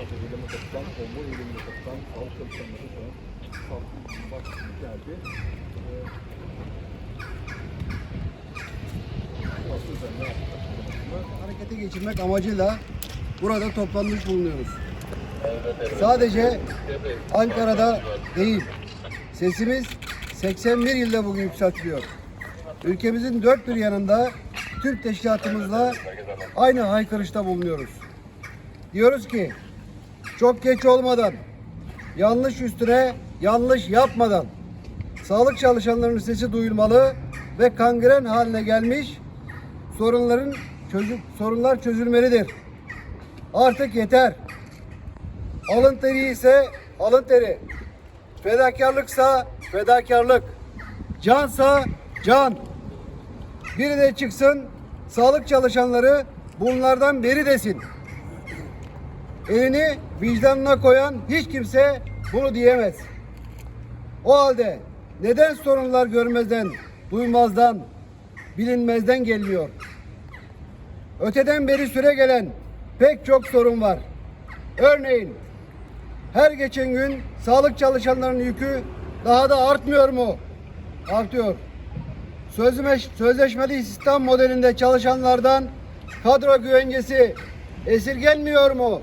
Sağlık çalışanları eyleme katılan, konvoy eylemine katılan sağlık çalışanları şu an sağlık bak geldi. Ee, harekete geçirmek amacıyla burada toplanmış bulunuyoruz. Sadece Ankara'da değil, sesimiz 81 ilde bugün yükseltiliyor. Ülkemizin dört bir yanında Türk teşkilatımızla aynı haykırışta bulunuyoruz. Diyoruz ki çok geç olmadan, yanlış üstüne yanlış yapmadan sağlık çalışanlarının sesi duyulmalı ve kangren haline gelmiş sorunların çözüm, sorunlar çözülmelidir. Artık yeter. Alın teri ise alın teri. Fedakarlıksa fedakarlık. Cansa can. Biri de çıksın sağlık çalışanları bunlardan biri desin. Elini vicdanına koyan hiç kimse bunu diyemez. O halde neden sorunlar görmezden, duymazdan, bilinmezden geliyor? Öteden beri süre gelen pek çok sorun var. Örneğin her geçen gün sağlık çalışanlarının yükü daha da artmıyor mu? Artıyor. Sözleş, sözleşmeli istihdam modelinde çalışanlardan kadro güvencesi esirgenmiyor mu?